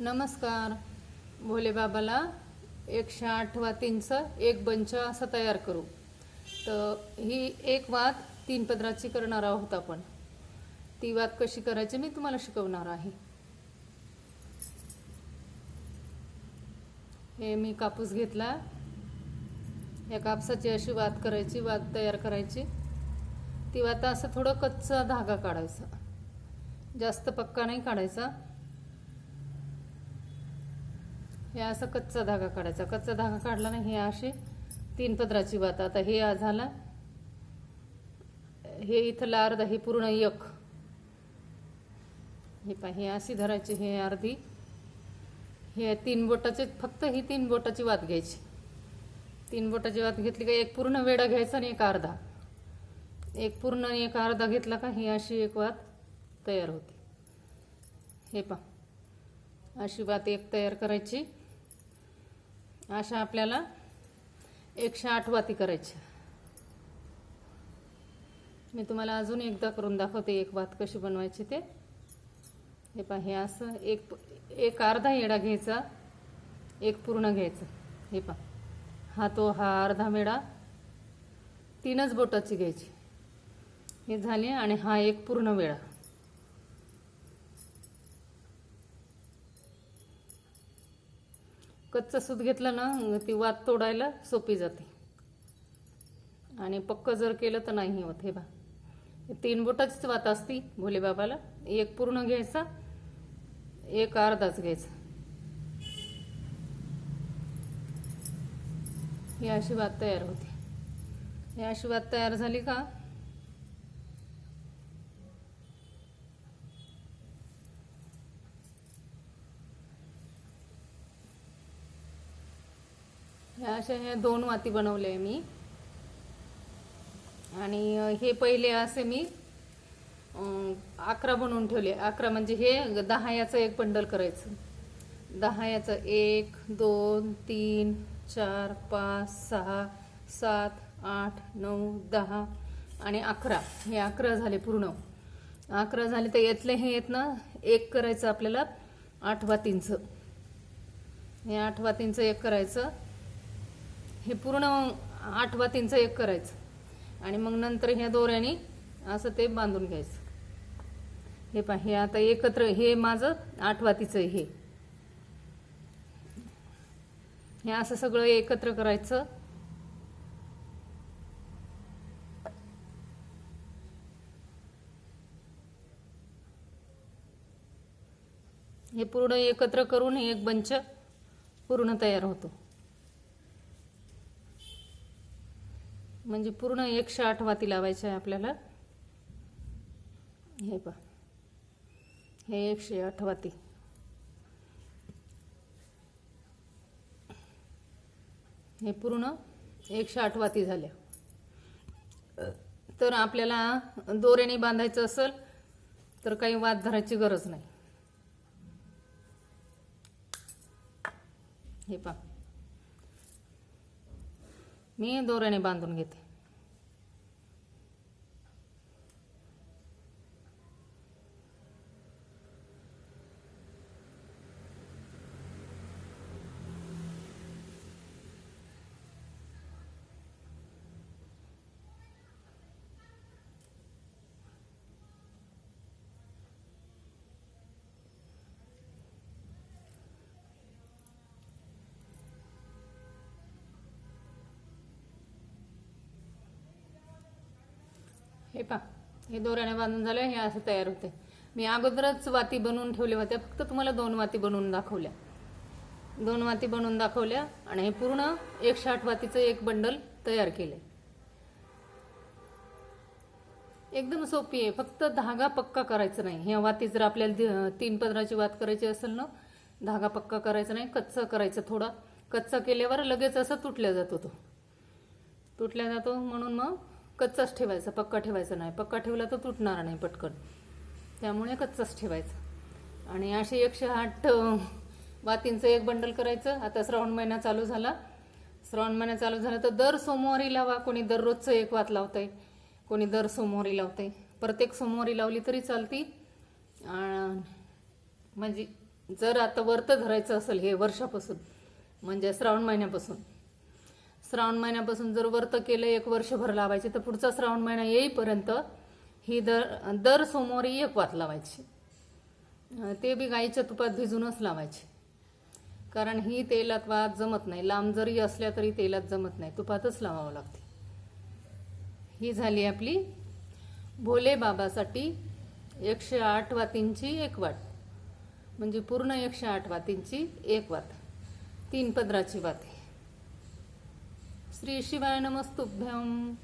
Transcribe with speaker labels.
Speaker 1: नमस्कार. भोले बाबाला एकशे आठ वातींचं एक बंच असं तयार करू. तर ही एक वात तीन पदराची करणार आहोत आपण. ती वात कशी करायची मी तुम्हाला शिकवणार आहे. हे मी कापूस घेतला. या कापसाची अशी वात करायची वात तयार करायची. ती वात असं थोडं कच्चा धागा काढायचा. जास्त पक्का नाही काढायचा. हे असं कच्चा धागा काढायचा. कच्चा धागा काढला नाही हे अशी तीन पदराची वात. आता हे आ झाला. हे इथला अर्धा हे पूर्ण एक. हे पा हे अशी धरायची हे अर्धी. हे तीन बोटाचे फक्त ही तीन बोटाची वात घ्यायची. तीन बोटाची वात घेतली का एक पूर्ण वेडा घ्यायचा आणि एक अर्धा. एक पूर्ण आणि एक अर्धा घेतला का ही अशी एक वात तयार होते. हे पा अशी वात एक तयार करायची. अशा आपल्याला एकशे आठ वाती करायच्या. मी तुम्हाला अजून एकदा करून दाखवते एक वात कशी बनवायची ते. हे पहा हे असं एक एक अर्धा येडा घ्यायचा एक पूर्ण घ्यायचं. हे पहा हा तो हा अर्धा मेडा तीनच बोटाची घ्यायची. हे झाले आणि हा एक पूर्ण वेळा. कच्चं सूत घेतलं ना ती वात तोडायला सोपी जाते. आणि पक्क जर केलं तर नाही होत हे बा. तीन बोटाचीच वात असती भोलेबाबाला एक पूर्ण घ्यायचा एक अर्धाच घ्यायचा. ही अशी वात तयार होते. ही अशी वात तयार झाली का ह्या अशा ह्या दोन वाती बनवल्या मी. आणि हे पहिले असे मी अकरा बनवून ठेवले. अकरा म्हणजे हे दहा याचं एक बंडल करायचं. दहा याचं एक दोन तीन चार पाच सहा सात आठ नऊ दहा आणि अकरा. हे अकरा झाले पूर्ण. अकरा झाले तर यातले हे येत ना एक करायचं आपल्याला आठवातींचं हे आठ एक करायचं. हे पूर्ण आठवा तीनचं एक करायचं. आणि मग नंतर ह्या दोऱ्याने असं ते बांधून घ्यायचं. हे पहा हे आता एकत्र हे माझं आठवातीचं हे. हे असं सगळं एकत्र करायचं. हे पूर्ण एकत्र करून एक बंच पूर्ण तयार होतो. म्हणजे पूर्ण एकशे आठ वाती लावायच्या आहे आपल्याला. हे पहा. हे एकशे आठ वाती. हे पूर्ण एकशे आठ वाती झाल्या. तर आपल्याला दोऱ्याने बांधायचं असेल तर काही वाद धरायची गरज नाही. हे पहा. मी दोऱ्याने बांधून घेते हे पा हे दोऱ्याने बांधून झालं हे असं तयार होते मी अगोदरच वाती बनवून ठेवल्या होत्या फक्त तुम्हाला दोन वाती बनवून दाखवल्या. दोन वाती बनवून दाखवल्या आणि हे पूर्ण एकशे आठ वातीचं एक बंडल तयार केलंय. एकदम सोपी आहे फक्त धागा पक्का करायचा नाही. ह्या वाती जर आपल्याला तीन पदराची वात करायची असेल ना धागा पक्का करायचा नाही कच्चा करायचं थोडा. कच्चा केल्यावर लगेच असं तुटल्या जातो तो. तुटल्या जातो म्हणून मग कच्चाच ठेवायचा पक्का ठेवायचा नाही. पक्का ठेवला तर तुटणार नाही पटकन. त्यामुळे कच्चाच ठेवायचा. आणि असे एकशे आठ वातींचं एक बंडल करायचं. आता श्रावण महिना चालू झाला. श्रावण महिना चालू झाला तर दर सोमवारी लावा. कोणी दररोजचं एक वात लावतंय कोणी दर सोमवारी लावतंय. प्रत्येक सोमवारी लावली तरी चालती. म्हणजे जर आता वर्त धरायचं असेल हे वर्षापासून म्हणजे श्रावण महिन्यापासून श्रावण महिन्यापासून जर व्रत केलं एक वर्षभर लावायचे तर पुढचा श्रावण महिना येईपर्यंत ही दर दर सोमवारी एक वात लावायची. ते बी गाईच्या तुपात भिजूनच लावायची. कारण ही तेलात वात जमत नाही. लांब जरी असल्या तरी तेलात जमत नाही. तुपातच लावावं लागते. ही झाली आपली भोले बाबासाठी एकशे आठ वातींची एक वाट. म्हणजे पूर्ण एकशे आठ वातींची एक वात. तीन पदराची वात. श्री शिवाय नमस्तुभ्यम.